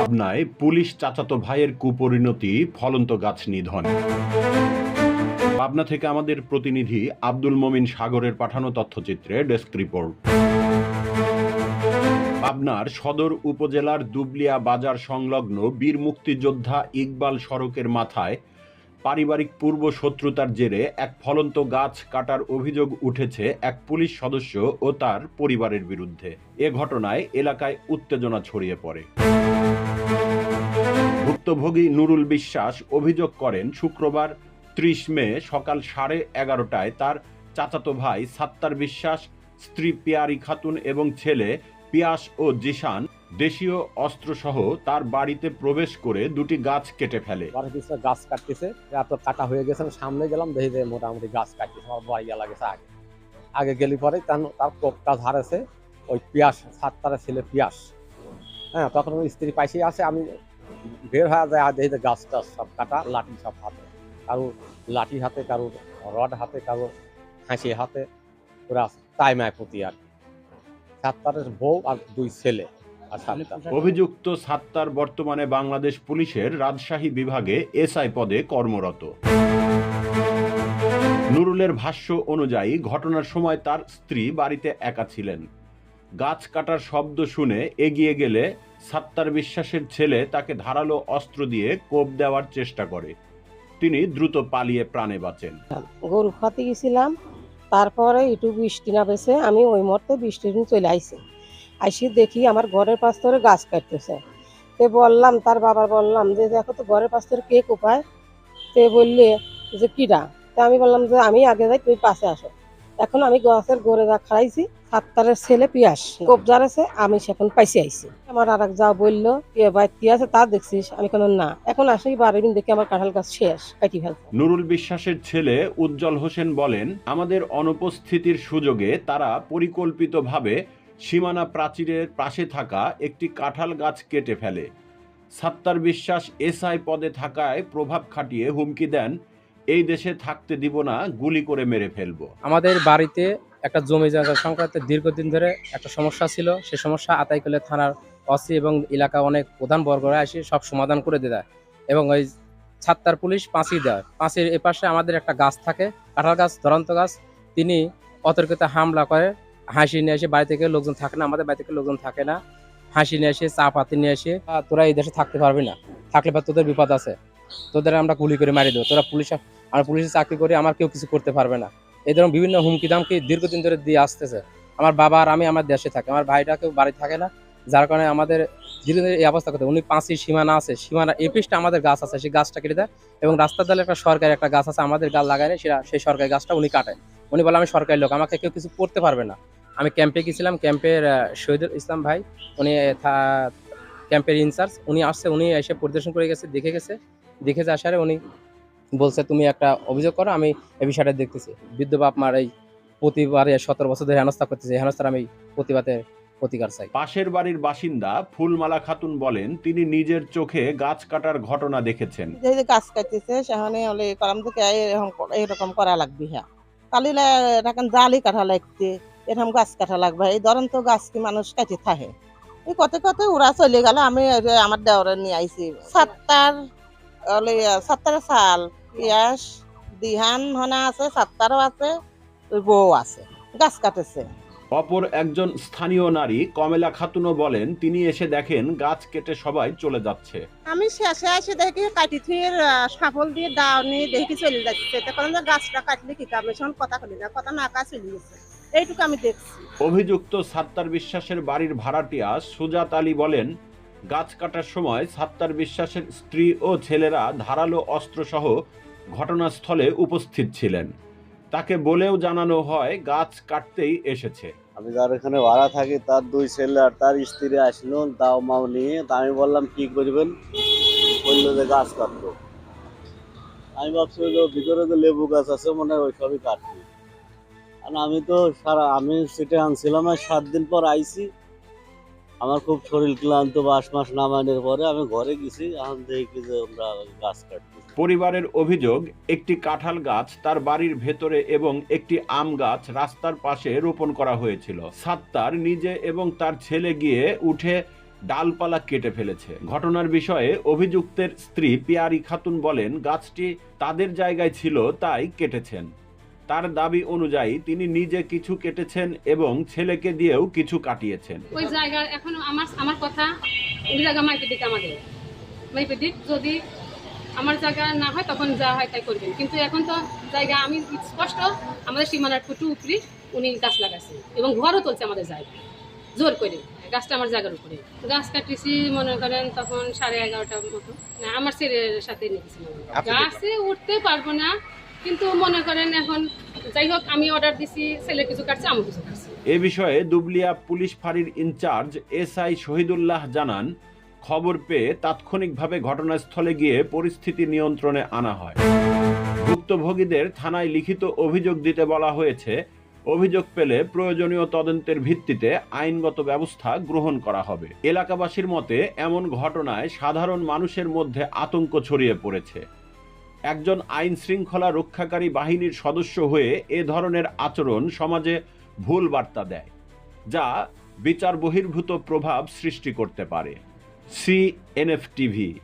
পাবনায় পুলিশ চাচাতো ভাইয়ের কুপরিণতি ফলন্ত গাছ নিধন। পাবনা থেকে আমাদের প্রতিনিধি আব্দুল মমিন সাগরের পাঠানো তথ্যচিত্রে ডেস্ক রিপোর্ট। পাবনার সদর উপজেলার দুবলিয়া বাজার সংলগ্ন বীর মুক্তিযোদ্ধা ইকবাল সড়কের মাথায় পারিবারিক পূর্ব শত্রুতার জেরে এক ফলন্ত গাছ কাটার অভিযোগ উঠেছে এক পুলিশ সদস্য ও তার পরিবারের বিরুদ্ধে। এ ঘটনায় এলাকায় উত্তেজনা ছড়িয়ে পড়ে। ভুক্তভোগী নুরুল বিশ্বাস অভিযোগ করেন, শুক্রবার ত্রিশ মে সকাল সাড়ে এগারোটায় তার চাচাতো ভাই সাত্তার বিশ্বাস, স্ত্রী পিয়ারি খাতুন এবং ছেলে পিয়াস ও জিশান দেশীয় অস্ত্রসহ তার বাড়িতে প্রবেশ করে দুটি গাছ কেটে ফেলে। গাছ কাটতেছে এত কাটা হয়ে গেছে সামনে গেলাম, দেখি যে মোটামুটি গাছ কাটতেছে, আমার বাড়ি গেলা গেছে আগে। আগে গেলি পরে তার কোপটা ধারেছে ওই পিয়াস, সাতটারে ছেলে পিয়াস। হ্যাঁ তখন ওই স্ত্রী পাইছে আসে আমি বের হয়ে যায় আর দেখি গাছ টাছ সব কাটা, লাঠি সব হাতে। কারও লাঠি হাতে, কারও রড হাতে, কারও হাসি হাতে, ওরা তাই মায় প্রতি আর সাতটারের বউ আর দুই ছেলে। অভিযুক্ত সাত্তার বর্তমানে বাংলাদেশ পুলিশের রাজশাহী বিভাগে এসআই পদে কর্মরত। নুরুলের ভাষ্য অনুযায়ী ঘটনার সময় তার স্ত্রী বাড়িতে একা ছিলেন। গাছ কাটার শব্দ শুনে এগিয়ে গেলে সাত্তার বিশ্বাসের ছেলে তাকে ধারালো অস্ত্র দিয়ে কোপ দেওয়ার চেষ্টা করে। তিনি দ্রুত পালিয়ে প্রাণে বাঁচেন। গরু খাতে গেছিলাম তারপরে একটু বৃষ্টি না পেয়েছে আমি ওই মুহূর্তে বৃষ্টির চলে আইছি। আইসি দেখি আমার ঘরের পাশ ধরে গাছ কাটতেছে। তে বললাম, তার বাবার বললাম যে, দেখো তো ঘরের পাশ ধরে কে কোপায়? তে বললে যে, কিরা? তা আমি বললাম যে, আমি আগে যাই তুই পাশে আসো। এখন আমি গাছের গড়ে যা খাইছি সাতটারের ছেলে পিয়াস কবজার আছে, আমি সেখন পাইছি আইছি। আমার আর এক যা বলল কে ভাই, কি আছে তা দেখছিস? আমি কোনো না, এখন আসি বারো দিন দেখি আমার কাঁঠাল গাছ শেষ, কাটি ফেলছে। নুরুল বিশ্বাসের ছেলে উজ্জ্বল হোসেন বলেন, আমাদের অনুপস্থিতির সুযোগে তারা পরিকল্পিতভাবে সীমানা প্রাচীরের পাশে থাকা একটি কাঁঠাল গাছ কেটে ফেলে। সাত্তার বিশ্বাস এসআই পদে থাকায় প্রভাব খাটিয়ে হুমকি দেন, এই দেশে থাকতে দিব না, গুলি করে মেরে ফেলব। আমাদের বাড়িতে একটা জমি জায়গা সংক্রান্ত দীর্ঘদিন ধরে একটা সমস্যা ছিল। সে সমস্যা আতাইকলে থানার অসি এবং এলাকা অনেক প্রধান বর্গরা এসে সব সমাধান করে দেয় এবং ওই ছাত্তার পুলিশ পাঁচি দেয়। পাঁচির এপাশে আমাদের একটা গাছ থাকে, কাঁঠাল গাছ, ধরন্ত গাছ। তিনি অতর্কিত হামলা করে হাসি নিয়ে এসে বাড়ি থেকে লোকজন থাকে না আমাদের বাড়ি থেকে লোকজন থাকে না। হাসি নিয়ে এসে চা পাতি নিয়ে "আহ, তোরা এই দেশে থাকতে পারবি না। থাকলে বা তোদের বিপদ আছে। তোদের আমরা গুলি করে মারি দেবো। তোরা পুলিশ আমার পুলিশে চাকরি করে আমার কেউ কিছু করতে পারবে না। এই ধরনের বিভিন্ন হুমকি দামকি দীর্ঘদিন ধরে দিয়ে আসতেছে। আমার বাবা আর আমি আমার দেশে থাকি। আমার ভাইটা কেউ বাড়ি থাকে না যার কারণে আমাদের দীর্ঘদিন এই অবস্থা করতে উনি পাঁচই সীমানা আছে। সীমানা পৃষ্ঠে আমাদের গাছ আছে সেই গাছটা কেটে দেয় এবং রাস্তার ধারে একটা সরকারি একটা গাছ আছে আমাদের গাছ লাগায় না সেটা সেই সরকারি গাছটা উনি কাটে। উনি বলে আমি সরকারি লোক আমাকে কেউ কিছু করতে পারবে না। আমি ক্যাম্পে গেছিলাম ক্যাম্পের শহীদুল ইসলাম ভাই উনি থা- ক্যাম্পের ইনচার্জ উনি আসছে উনি এসে পরিদর্শন করে গেছে দেখে গেছে দেখে যে আসারে উনি বলছে তুমি একটা অভিযোগ করো আমি এই বিষয়টা দেখতেছি। বৃদ্ধ বাপ মার এই প্রতিবারে সতেরো বছর ধরে হেনস্থা করতেছে এই হেনস্থার আমি প্রতিবাদে প্রতিকার চাই। পাশের বাড়ির বাসিন্দা ফুলমালা খাতুন বলেন তিনি নিজের চোখে গাছ কাটার ঘটনা দেখেছেন। যে যে গাছ কাটতেছে সেখানে হলে থেকে এরকম করা লাগবে হ্যাঁ। তাহলে এখন জালি কাটা লাগতে এরকম গাছ কাটা লাগবে। এই ধরেন তো গাছ কি মানুষ কাটি থাকে। এই কত কত ওরা চলে গেল আমি আমার দেওয়ারে নিয়ে আইছি। সাতটার সাতটার সাল পিয়াস দিহান হনা আছে সাতটারও আছে ওই বউ আছে গাছ কাটেছে। অপর একজন স্থানীয় নারী কমেলা খাতুনও বলেন তিনি এসে দেখেন গাছ কেটে সবাই চলে যাচ্ছে। আমি শেষে এসে দেখি কাটি থুয়ের সাফল দিয়ে দাও নিয়ে দেখি চলে যাচ্ছে। তখন যে গাছটা কাটলে কি কামে কথা কলি না কথা না কাজ চলে গেছে। এইটুকু আমি দেখছি। অভিযুক্ত সাত্তার বিশ্বাসের বাড়ির ভাড়াটিয়া সুজাত আলী বলেন গাছ কাটার সময় সাত্তার বিশ্বাসের স্ত্রী ও ছেলেরা ধারালো অস্ত্রসহ ঘটনাস্থলে উপস্থিত ছিলেন। তাকে বলেও জানানো হয় গাছ কাটতেই এসেছে। আমি যার এখানে ভাড়া থাকি তার দুই ছেলে আর তার স্ত্রী আসলো দাও মাও নিয়ে তা আমি বললাম কি করবেন? বলল যে গাছ কাটবো। আমি ভাবছি ভিতরে যে লেবু গাছ আছে মনে হয় ওই সবই কাটবি। আমি তো সারা, আমি সেটা আনছিলাম আর সাত দিন পর আইছি। আমার খুব শরীর ক্লান্ত, বাস মাস নামানোর পরে আমি ঘরে গেছি, এখন দেখি যে আমরা গাছ কাটছি পরিবারের অভিযোগ, একটি কাঁঠাল গাছ তার বাড়ির ভেতরে এবং একটি আম গাছ রাস্তার পাশে রোপণ করা হয়েছিল। সাত্তার নিজে এবং তার ছেলে গিয়ে উঠে ডালপালা কেটে ফেলেছে। ঘটনার বিষয়ে অভিযুক্তের স্ত্রী পিয়ারি খাতুন বলেন, গাছটি তাদের জায়গায় ছিল, তাই কেটেছেন। তার দাবি অনুযায়ী তিনি নিজে কিছু কেটেছেন এবং ছেলেকে দিয়েও কিছু কাটিয়েছেন। ওই জায়গা এখন আমার আমার কথা ওই জায়গা মাইপে দিক আমাদের। মাইপে দিক যদি আমার জায়গা না হয় তখন যা হয় তাই করবেন। কিন্তু এখন তো জায়গা আমি স্পষ্ট আমাদের সীমানার ফুটু উপরি উনি গাছ লাগাচ্ছে এবং ঘরও তুলছে আমাদের জায়গায় জোর করে গাছটা আমার জায়গার উপরে। গাছ কাটিছি মনে করেন তখন সাড়ে এগারোটার মতো। না আমার ছেলের সাথে নিয়েছিলাম গাছে উঠতে পারব না কিন্তু মনে করেন এখন যাই হোক আমি অর্ডার দিছি, ছেলে কিছু কাটছে আমি কিছু কাটছি। এ বিষয়ে দুবলিয়া পুলিশ ফাঁড়ির ইনচার্জ এসআই শহীদুল্লাহ জানান, খবর পেয়ে তাৎক্ষণিকভাবে ঘটনাস্থলে গিয়ে পরিস্থিতি নিয়ন্ত্রণে আনা হয়। ভুক্তভোগীদের থানায় লিখিত অভিযোগ দিতে বলা হয়েছে, অভিযোগ পেলে প্রয়োজনীয় তদন্তের ভিত্তিতে আইনগত ব্যবস্থা গ্রহণ করা হবে। এলাকাবাসীর মতে, এমন ঘটনায় সাধারণ মানুষের মধ্যে আতঙ্ক ছড়িয়ে পড়েছে। একজন আইন শৃঙ্খলা রক্ষাকারী বাহিনীর সদস্য হয়ে এ ধরনের আচরণ সমাজে ভুল বার্তা দেয়, যা বিচার বহির্ভূত প্রভাব সৃষ্টি করতে পারে। C NF TV